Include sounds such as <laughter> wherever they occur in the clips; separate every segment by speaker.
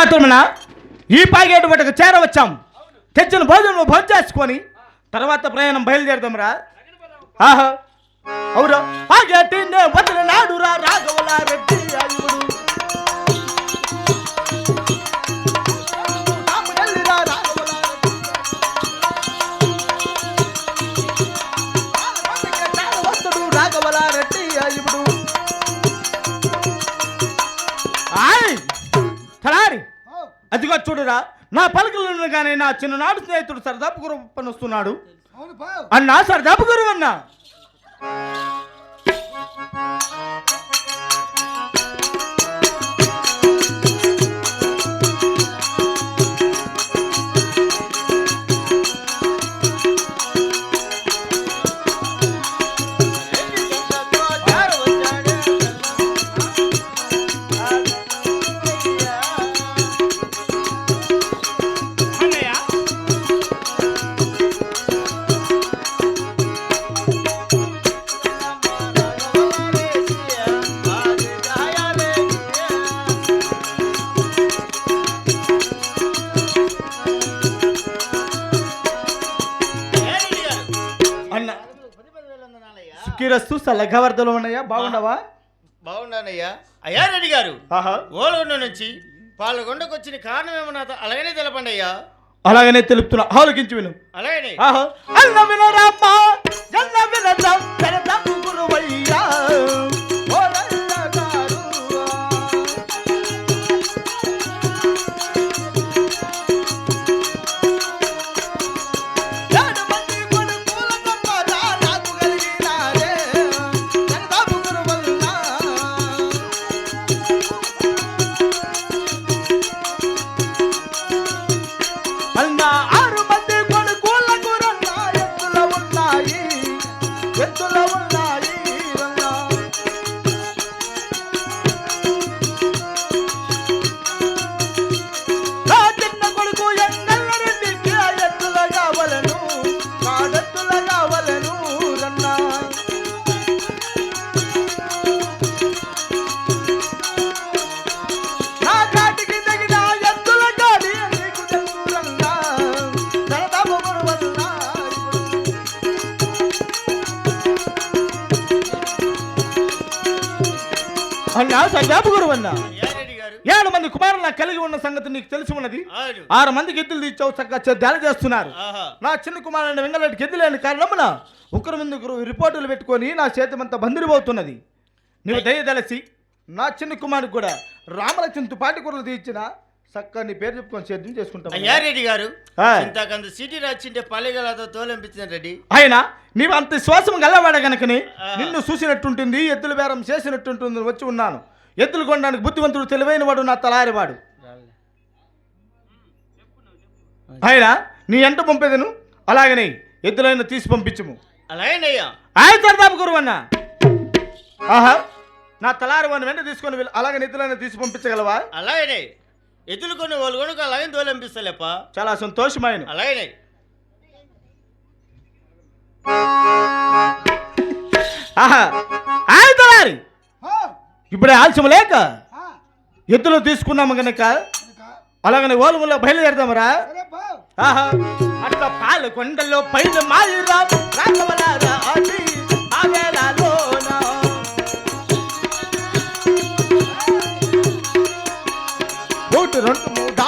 Speaker 1: మాత్రమేనా ఈ పాగేటు బట్టకు చేరవచ్చాం. తెచ్చిన భోజనం భోజనం చేసుకొని తర్వాత ప్రయాణం బయలుదేరదాంరా. ఆహా. అవురా. పాగేటి వదిలినాడు రా రాఘవల రెడ్డి అల్లుడు. చూడురా నా పలుకులను కానీ నా చిన్ననాడు స్నేహితుడు సరదాపు గురువు పనొస్తున్నాడు అన్నా సరదాపు గురువు అన్నా సుఖీరస్తు సల్లగవర్ధలు ఉన్నాయా? బాగుండవా?
Speaker 2: బాగున్నానయ్యా. అయ్యా రెడ్డి గారు
Speaker 1: ఆహా.
Speaker 2: ఓలగొండ నుంచి పాలగొండకు వచ్చిన కారణం నాతో అలాగనే తెలపండి అయ్యా.
Speaker 1: అలాగనే తెలుపుతున్నా. ఆలోకించి విను.
Speaker 2: అలాగనే.
Speaker 1: ఆహా. అన్న వినరామ్మ వినరాం గురువు అన్నా. ఏడు మంది కుమారులు నాకు కలిగి ఉన్న సంగతి నీకు తెలిసి ఉన్నది? ఆరు మందికి ఎద్దులు తీర్చావు చక్కగా చేస్తున్నారు. నా చిన్న కుమారుని వెంగళరెడ్డికి ఎద్దు లేని కారణమున ఒకరి ముందు రిపోర్టులు పెట్టుకొని నా చేతమంతా బందిరిపోతున్నది. నీవు దయదలసి నా చిన్న కుమారుడు కూడా రామలక్ష్మణ్ పాటి కూరలు తీర్చిన చక్కగా నీ పేరు చెప్పుకొని సేద్యం చేసుకుంటాం
Speaker 2: అయ్యా రెడ్డి గారు. ఇంతకంత సిటీ రాచింటే పల్లెగలతో తోలంపించిన రెడ్డి.
Speaker 1: ఆయన నీవు అంత శ్వాసం గల్లవాడ గనకని. నిన్ను చూసినట్టుంటుంది ఎద్దుల బేరం చేసినట్టుంటుంది వచ్చి ఉన్నాను. ఎద్దులు కొనడానికి బుద్ధివంతుడు తెలివైన వాడు నా తలారివాడు. ఆయన నీ ఎంట పంపేదను అలాగనే ఎద్దులైన తీసి పంపించుము.
Speaker 2: అలాగేనయ్యా.
Speaker 1: ఆయన గురువన్న. ఆహా నా తలారి వాడిని వెంట తీసుకొని అలాగే ఎద్దులైన తీసి పంపించగలవా?
Speaker 2: అలాగనే ఎదులు కొన్ని వాళ్ళు కొనుక అలాగే తోలంపిస్తలేప
Speaker 1: చాలా సంతోషమైన
Speaker 2: అలాగనే
Speaker 1: ఆహా ఇప్పుడే ఆలస్యం లేక ఎద్దులు తీసుకున్నాము గనక
Speaker 3: ఇంకా
Speaker 1: అలాగనే ఓలుములో బయలుదేరదామరా? ఆహా అట్లా పాలు కొండల్లో పైన మాయిరా రాఘవలారా চরণ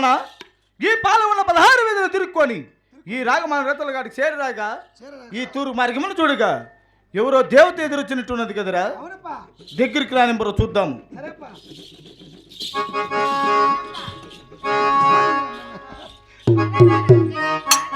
Speaker 1: మాత్రమన ఈ పాల్గొన్న పదహారు వీధులు తిరుక్కొని ఈ రాగమాన రతల గాడికి చేరిరాగా? ఈ తూరు మార్గమును చూడగా. ఎవరో దేవత ఎదురొచ్చినట్టున్నది కదరా?
Speaker 3: అవునప్పా.
Speaker 1: దగ్గరికి రానింబరో చూద్దాం.
Speaker 3: సరేపా
Speaker 4: ఆ <laughs> <laughs>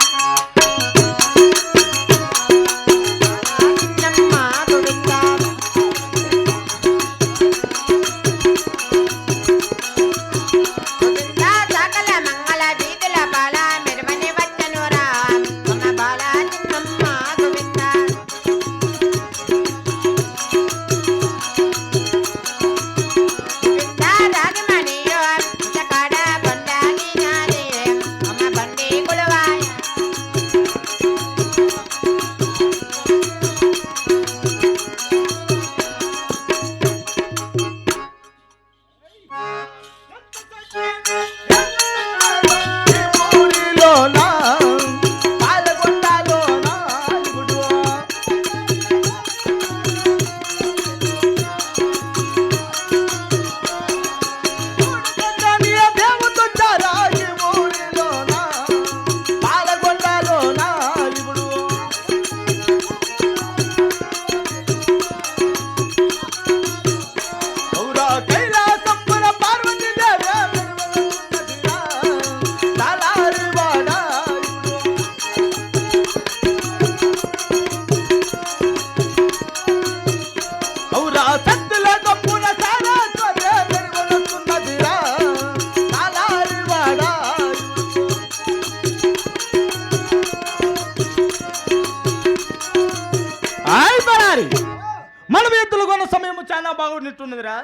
Speaker 1: బాగున్నట్టున్నదిరా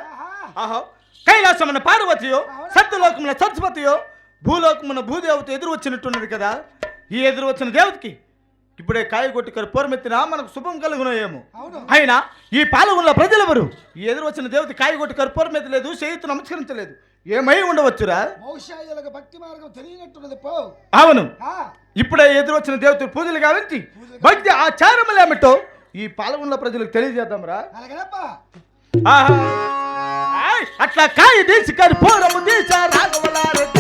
Speaker 1: ఆహో. కైలాసమున పార్వతియో సత్యలోకమున సరస్వతియో భూలోకమున భూదేవత ఎదురు వచ్చినట్టున్నది కదా? ఈ ఎదురు వచ్చిన దేవతకి ఇప్పుడే కాయ కొట్టి కర్పూరమెత్తినా మనకు శుభం కలుగునయేమో. అయినా ఈ పాల్గొన్న ప్రజలెవరు? ఈ ఎదురు వచ్చిన దేవత కాయ కొట్టి కర్పూరం ఎత్తలేదు చేయిత్తు నమస్కరించలేదు. ఏమై ఉండవచ్చురా?
Speaker 3: బహుశా వీళ్ళకి భక్తి మార్గం తెలియనట్టున్నది పో.
Speaker 1: అవును. ఇప్పుడే ఎదురు వచ్చిన దేవతలు పూజలు గావించి భక్తి ఆచారములేమిటో ఈ పాల్గొన్న ప్రజలకు తెలియజేద్దాంరా. అట్లా కాయ తీసి కర్పూరము తీసా రాఘవలారెడ్డి.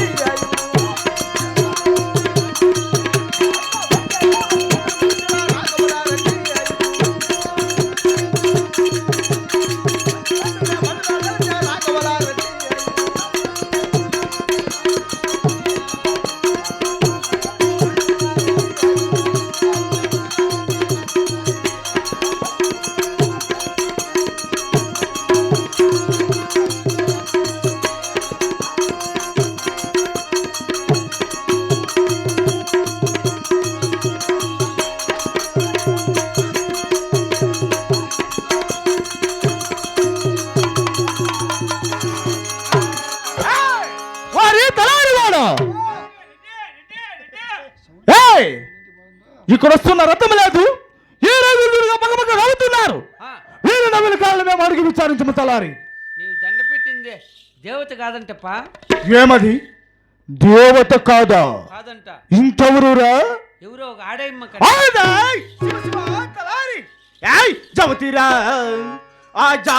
Speaker 1: ఇక్కడ వస్తున్న రథం లేదు. ఏ నవ్వుతున్నారు
Speaker 4: ఆ,
Speaker 1: వీరి నవ్వుల కాళ్ళు మేము అడిగి విచారించము తలారి.
Speaker 4: నీవు దండ పెట్టిందే దేవత కాదంటప్పా.
Speaker 1: ఏమది? దేవత కాదా?
Speaker 4: కాదంట.
Speaker 1: ఇంకెవరురా?
Speaker 4: ఎవరో ఒక ఆడయమ్మ
Speaker 1: తలారి! ఏయ్ జవతిరా ఆ జా.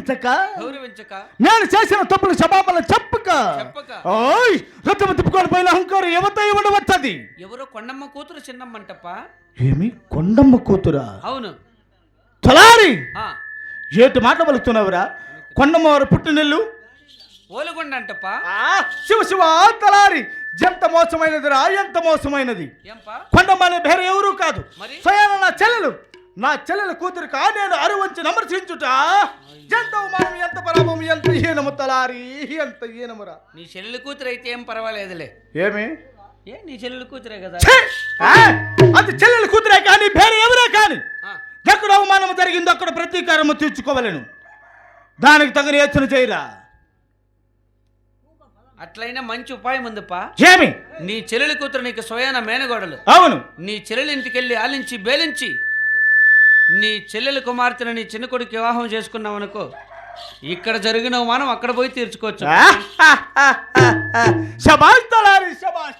Speaker 1: గౌరవించక. గౌరవించక. నేను చేసిన తప్పులు క్షమాపణ చెప్పక.
Speaker 4: చెప్పక.
Speaker 1: ఓయ్ రథము తిప్పుకొని పోయిన అహంకారం ఎవత ఇవ్వడవచ్చది
Speaker 4: ఎవరో కొండమ్మ కూతురు చిన్నమ్మంటప్పా.
Speaker 1: ఏమి? కొండమ్మ కూతురా?
Speaker 4: అవును.
Speaker 1: తలారి? ఏటు మాట పలుకుతున్నావురా? కొండమ్మ వారు పుట్టినెల్లు?
Speaker 4: ఓలుగొండ అంటప్పా
Speaker 1: ఆ, శివ శివ తలారి. ఎంత మోసమైనదిరా ఎంత మోసమైనది? కొండమ్మ అనే ఎవరు కాదు? స్వయాన నా చెల్లెలు. నా చెల్లెల కూతురు కా నేను అరువంచి నమర్శించుట. ఎంత అవమానం ఎంత పరాభం ఎంత హీనము తలారి ఎంత హీనమురా
Speaker 4: నీ చెల్లెలు కూతురు అయితే ఏం పర్వాలేదులే.
Speaker 1: ఏమి?
Speaker 4: ఏ నీ చెల్లెలు కూతురే కదా!
Speaker 1: ఆ, అది చెల్లెల కూతురే కానీ పేరు ఎవరే కానీ?
Speaker 4: ఆ,
Speaker 1: ఎక్కడ అవమానం జరిగిందో అక్కడ ప్రతీకారము తీర్చుకోవలను. దానికి తగిన యోచన చేయరా.
Speaker 4: అట్లయినా మంచి ఉపాయం ఉందిపా.
Speaker 1: ఏమి?
Speaker 4: నీ చెల్లెలి కూతురు నీకు స్వయాన మేనగోడలు.
Speaker 1: అవును.
Speaker 4: నీ చెల్లెలి ఇంటికి వెళ్ళి ఆలించి బేలించి నీ చెల్లెలి కుమార్తెను నీ చిన్న కొడుకు వివాహం చేసుకున్నావు అనుకో ఇక్కడ జరిగిన అవమానం అక్కడ పోయి తీర్చుకోవచ్చు.
Speaker 1: శబాష్ తలారి శబాష్.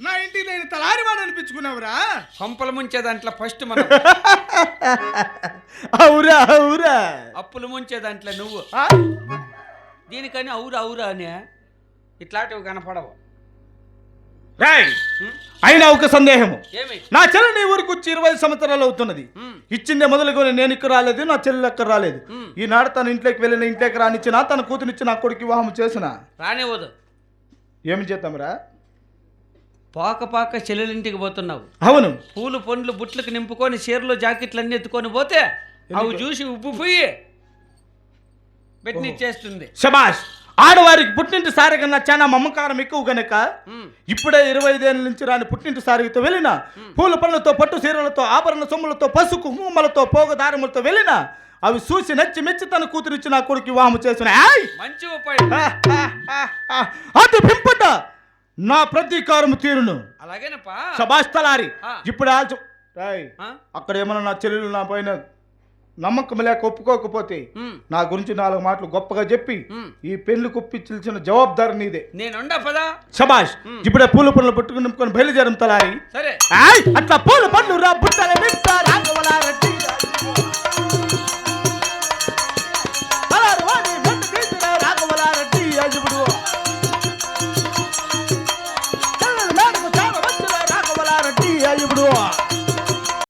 Speaker 1: నా ఇంటికి నేను తలారి వాడు అనిపించుకున్నావురా.
Speaker 4: కొంపల ముంచే దాంట్లో ఫస్ట్ మనం. <laughs>
Speaker 1: అవురా అవురా.
Speaker 4: అప్పులు ముంచే దాంట్లో నువ్వు? దీనికని అవురా అవురా అని ఇట్లాంటివి కనపడవు.
Speaker 1: రేయ్? అయినా ఒక సందేహము. నా చెల్లి నీ ఊరికి వచ్చి ఇరవై సంవత్సరాలు అవుతున్నది. ఇచ్చిందే మొదలుకొని నేను ఇక్కడ రాలేదు నా చెల్లెలు అక్కడ రాలేదు. ఈనాడు తన ఇంట్లోకి వెళ్ళిన ఇంట్లోకి రానిచ్చిన తన కూతురిచ్చి నా కొడుకు వివాహం చేసిన.
Speaker 4: రానివ్వదు.
Speaker 1: ఏమి చేద్దాంరా?
Speaker 4: పాక పాక చెల్లెలింటికి పోతున్నావు.
Speaker 1: అవును.
Speaker 4: పూలు పండ్లు బుట్లకు నింపుకొని చీరలు జాకెట్లు అన్ని ఎత్తుకొని పోతే అవి చూసి ఉబ్బిపోయి పెట్టినిచ్చేస్తుంది
Speaker 1: శబాష్! ఆడవారికి పుట్టింటి సారి కన్నా చాలా మమకారం ఎక్కువ గనక
Speaker 4: ఉమ్,
Speaker 1: ఇప్పుడే ఇరవై ఐదేళ్ళ నుంచి రాని పుట్టింటి సారితో వెళ్ళిన పూల పళ్ళతో పట్టు చీరలతో ఆభరణ సొమ్ములతో పసుపు కుంకుమలతో పోగ దారములతో వెళ్ళిన అవి చూసి నచ్చి మెచ్చి తన కూతురిచ్చి నా కొడుకు వివాహం చేసిన!
Speaker 4: మంచి.
Speaker 1: అతి పింపట నా ప్రతీకారం తీరును
Speaker 4: అలాగేనప్పా
Speaker 1: శబాష్ తలారి
Speaker 4: ఆ.
Speaker 1: ఇప్పుడు? అక్కడ ఏమన్నా నా చెల్లెలు నా పైన నమ్మకం లేక ఒప్పుకోకపోతే నా గురించి నాలుగు మాటలు గొప్పగా చెప్పి. ఈ పెళ్ళి కుప్పించిన జవాబుదారు నీదే.
Speaker 4: నేనుండా పదా?
Speaker 1: శబాష్ ఇప్పుడే పూల పనులు పట్టుకుని నింపుకొని బయలుదేరం
Speaker 4: సరే.
Speaker 1: ఆయ్, అట్లా పూల పండ్లు రా బుట్టల